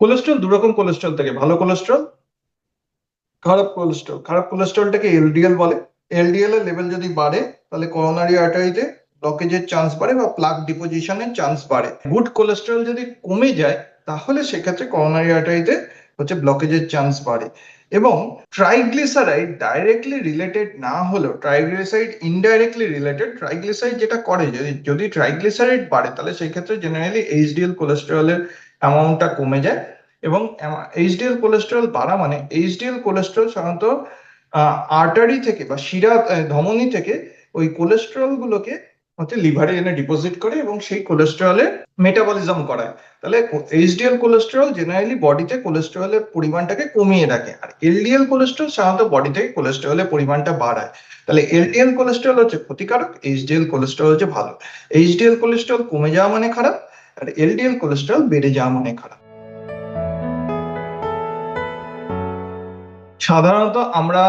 Cholesterol দু রকম cholesterol থাকে। ভালো কোলেস্ট্রল খারাপ কোলেস্ট্রল খারাপ কোলেস্ট্রলটাকে এলডিএল বলে। এলডিএল এর লেভেল যদি বাড়ে, তাহলে করোনারি আর্টারিতে ব্লকেজের চান্স বাড়ে বা প্লাক ডিপোজিশনের চান্স বাড়ে। গুড কোলেস্ট্রল যদি কমে যায়, তাহলে সেক্ষেত্রে করোনারি আর্টারিতে হচ্ছে ব্লকেজের চান্স বাড়ে। এবং ট্রাইগ্লিসারাইড ডাইরেক্টলি রিলেটেড না হলেও ট্রাইগ্লিসারাইড ইনডাইরেক্টলি রিলেটেড ট্রাইগ্লিসারাইড যেটা করে, যদি যদি ট্রাইগ্লিসারাইড বাড়ে, তাহলে সেই ক্ষেত্রে জেনারেলি এইচডিএল কোলেস্টেরলের অ্যামাউন্টটা কমে যায় এবং এইচডিএল কোলেস্টেরল বাড়া মানে এইচডিএল কোলেস্ট্রল সাধারণত আর্টারি থেকে বা শিরা ধমনী থেকে ওই কোলেস্টেরল গুলোকে হচ্ছে লিভারে এনে ডিপোজিট করে এবং সেই কোলেস্টেরলের মেটাবলিজম করায়। তাহলে এইচডিএল কোলেস্টেরল জেনারেলি বডিতে কোলেস্টেরলের পরিমাণটাকে কমিয়ে রাখে আর এলডিএল কোলেস্ট্রল সাধারণত বডি থেকে কোলেস্টেরলের পরিমাণটা বাড়ায়। তাহলে এলডিএল কোলেস্ট্রল হচ্ছে ক্ষতিকারক এইচডিএল কোলেস্ট্রল হচ্ছে ভালো। এইচডিএল কোলেস্ট্রল কমে যাওয়া মানে খারাপ আর এলডিএল কোলেস্টেরল বেড়ে যাওয়া মানে খারাপ সাধারণত আমরা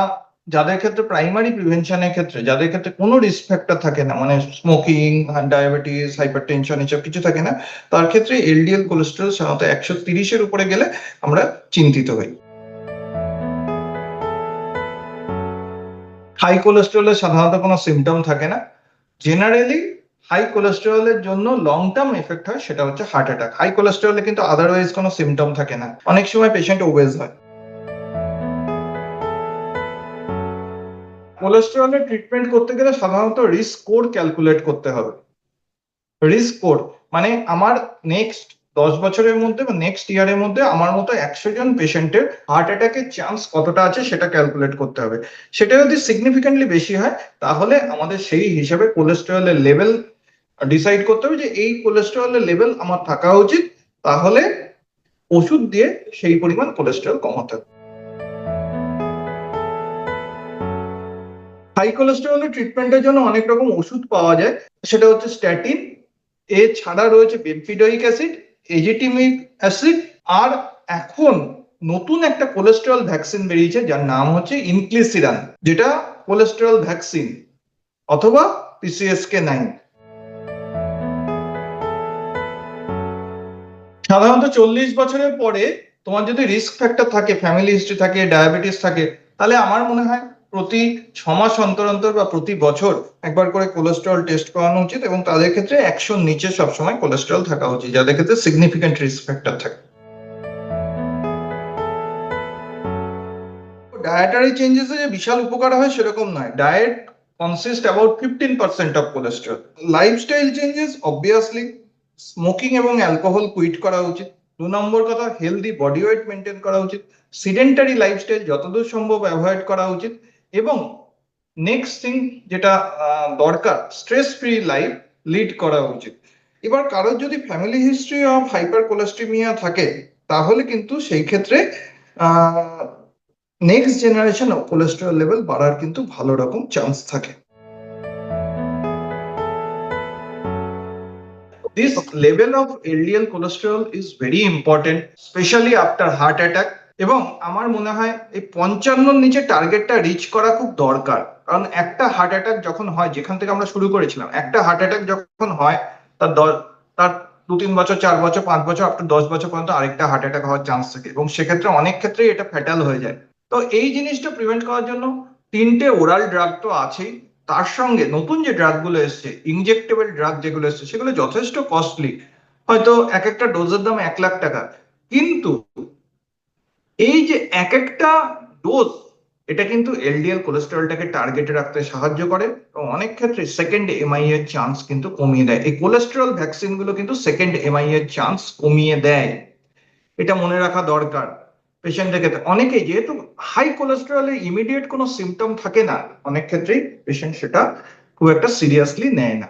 যাদের ক্ষেত্রে প্রাইমারি প্রিভেনশনের ক্ষেত্রে, যাদের ক্ষেত্রে কোনো রিস্ক ফ্যাক্টর থাকে না মানে স্মোকিং ডায়াবেটিস হাইপার টেনশন এসব কিছু থাকে না, তার ক্ষেত্রে এলডিএল কোলেস্টেরল সাধারণত একশো তিরিশের উপরে গেলে আমরা চিন্তিত হই। হাই কোলেস্টেরলের সাধারণত কোনো সিমটম থাকে না। জেনারেলি হাই কোলেস্টেরলের জন্য লং টার্ম এফেক্ট হয়, সেটা হচ্ছে হার্ট অ্যাটাক হাই কোলেস্টেরলে কিন্তু আদারওয়াইজ কোনো সিমটম থাকে না। অনেক সময় পেশেন্ট ওবেজ হয়। কোলেস্টেরলের ট্রিটমেন্ট করতে গেলে সাধারণত রিস্ক কোড ক্যালকুলেট করতে হবে। রিস্ক কোড মানে আমার নেক্সট দশ বছরের মধ্যে বা নেক্সট ইয়ারের মধ্যে আমার মতো একশো জন পেশেন্টের হার্ট অ্যাটাকের চান্স কতটা আছে সেটা ক্যালকুলেট করতে হবে। সেটা যদি সিগনিফিকেন্টলি বেশি হয়, তাহলে আমাদের সেই হিসাবে কোলেস্টেরলের লেভেল ডিসাইড করতে হবে যে এই কোলেস্টেরলের লেভেল আমার থাকা উচিত, তাহলে ওষুধ দিয়ে সেই পরিমাণ কোলেস্টেরল কমাতে হবে। হাই কোলেস্টেরলের ট্রিটমেন্টের জন্য অনেক রকম ওষুধ পাওয়া যায়, সেটা হচ্ছে স্ট্যাটিন এছাড়া রয়েছে বেনফিডয়িক অ্যাসিড এজিটিমিক অ্যাসিড আর এখন নতুন একটা কোলেস্টেরল ভ্যাকসিন বেরিয়েছে যার নাম হচ্ছে ইনক্লিসিরান যেটা কোলেস্টেরল ভ্যাকসিন অথবা পিসিএসকে নাইন সাধারণত চল্লিশ বছরের পরে তোমার যদি রিস্ক ফ্যাক্টর থাকে ফ্যামিলি হিস্ট্রি থাকে ডায়াবেটিস থাকে, তাহলে আমার মনে হয় প্রতি ছ মাস অন্তর অন্তর বা প্রতি বছর একবার করে কোলেস্ট্রল টেস্ট করানো উচিত এবং তাদের ক্ষেত্রে একশোর নিচে সবসময় কোলেস্ট্রল থাকা উচিত, যাদের ক্ষেত্রে সিগনিফিকেন্ট রিস্ক ফ্যাক্টর থাকে। ডায়েটারি চেঞ্জেসে যে বিশাল উপকার হয় সেরকম নয়। Diet consist about fifteen percent of cholesterol lifestyle changes obviously smoking এবং অ্যালকোহল কুইট করা উচিত। দু নম্বর কথা হেলদি বডি ওয়েট মেনটেন করা উচিত। সিডেন্টারি লাইফস্টাইল যতদূর সম্ভব অ্যাভয়েড করা উচিত। এবং নেক্সট থিং যেটা দরকার স্ট্রেস ফ্রি লাইফ লিড করা উচিত। এবার কারোর যদি family history of hypercholesterolemia থাকে, তাহলে কিন্তু সেই ক্ষেত্রে নেক্সট জেনারেশন কোলেস্টেরল লেভেল বাড়ার কিন্তু ভালো রকম চান্স থাকে। This level of LDL cholesterol is very important, especially after heart attack. এবং আমার মনে হয় এই পঞ্চান্নর নিচে টার্গেটটা রিচ করা খুব দরকার। কারণ একটা হার্ট অ্যাটাক যখন হয় যেখান থেকে আমরা শুরু করেছিলাম একটা হার্ট অ্যাটাক যখন হয় তার তার দু তিন বছর চার বছর পাঁচ বছর আপ দশ বছর পর্যন্ত আরেকটা হার্ট অ্যাটাক হওয়ার চান্স থাকে। এবং সেক্ষেত্রে অনেক ক্ষেত্রেই এটা ফ্যাটাল হয়ে যায়। তো এই জিনিসটা প্রিভেন্ট করার জন্য তিনটে ওরাল ড্রাগ তো আছেই। তার সঙ্গে নতুন যে ড্রাগগুলো এসছে ইনজেক্টেবল ড্রাগ যেগুলো এসছে, সেগুলো যথেষ্ট কস্টলি হয়তো এক একটা ডোজের দাম এক লাখ টাকা। কিন্তু এই যে এক একটা ডোজ, এটা কিন্তু এলডিএল কোলেস্টেরলটাকে টার্গেটে রাখতে সাহায্য করে। এবং অনেক ক্ষেত্রে সেকেন্ড এমআই এর চান্স কিন্তু কমিয়ে দেয়। এই কোলেস্টেরল ভ্যাকসিনগুলো কিন্তু সেকেন্ড এমআই এর চান্স কমিয়ে দেয়। এটা মনে রাখা দরকার। পেশেন্টের ক্ষেত্রে। অনেকেই যেহেতু হাই কোলেস্ট্রলের ইমিডিয়েট কোনো সিমটম থাকে না, অনেক ক্ষেত্রেই পেশেন্ট সেটা খুব একটা সিরিয়াসলি নেয় না।